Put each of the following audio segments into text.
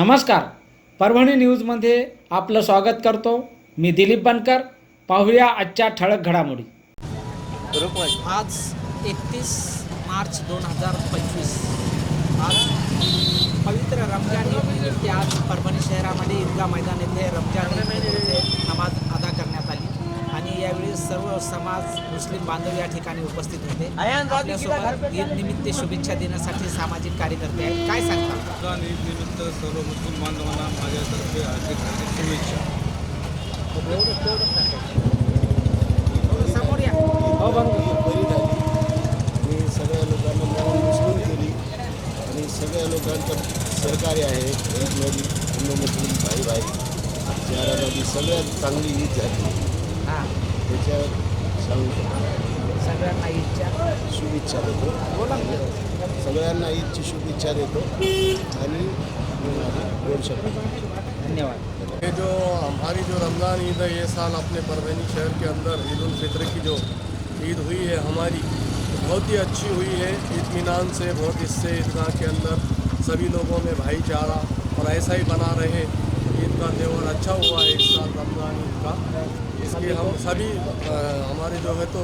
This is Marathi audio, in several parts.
नमस्कार. परभणी न्यूजमध्ये आपलं स्वागत करतो. मी दिलीप बनकर. पाहूया आजच्या ठळक घडामोडी. आज एकतीस मार्च दोन हजार पंचवीस. आज पवित्र रमजान ईदनिमित्त आज परभणी शहरामध्ये ईदगा मैदान येथे रमजान यावेळी सर्व समाज मुस्लिम बांधव या ठिकाणी उपस्थित होते. आपल्यासोबत ईद निमित्त शुभेच्छा देण्यासाठी सामाजिक कार्यकर्ते आहेत. काय सांगतात ईद निमित्त सर्व मुस्लिम बांधवांना माझ्यातर्फे हार्दिक हार्दिक शुभेच्छा. समोर या आणि सगळ्या लोकांना मिळून मिसळून केली आणि सगळ्या लोकांचं सहकार्य आहे. हिंदू मुस्लिम भाई भाई शहरामध्ये सगळ्यात चांगली ईद झाली. हां. शकतो. सगळ्यांना ईदच्या शुभेच्छा देतो. सगळ्यांना ईदची शुभेच्छा देतो. आणि दोन शब्द. धन्यवाद. ये जो हमारी जो रमज़ान ईद है ये साल अपने परभनी शहर के अंदर ईद उल फित्र की जो ईद हुई है हमारी बहुत ही अच्छी हुई है। इत्मीनान से बहुत इससे ईदगाह के अंदर सभी लोगों में भाईचारा और ऐसा ही बना रहे। ईद का त्यौहार अच्छा हुआ है इस साल रमज़ान ईद का इसलिए हम सभी हमारे जो है तो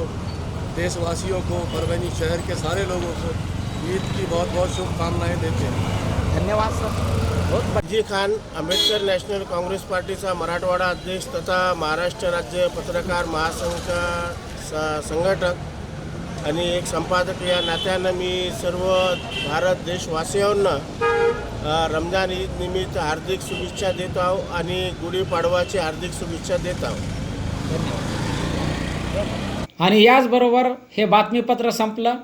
देशवासियों को परभनी शहर के सारे लोगों को ईद की बहुत बहुत शुभकामनाएं देते हैं। धन्यवाद सर। बहुत जी खान आंबेडकर नॅशनल काँग्रेस पार्टीचा मराठवाडा अध्यक्ष तथा महाराष्ट्र राज्य पत्रकार महासंघ संघटक आणि एक संपादक या नात्यानं मी सर्व भारत देशवासियांना रमजान ईद निमित्त हार्दिक शुभेच्छा देत आहो आणि गुढीपाडवाची हार्दिक शुभेच्छा देत आहो. आणि याचबरोबर हे बातमीपत्र संपलं.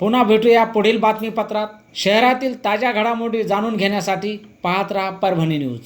पुन्हा भेटूया पुढील बातमीपत्रात. शहरातील ताज्या घडामोडी जाणून घेण्यासाठी पाहत राहा परभणी न्यूज.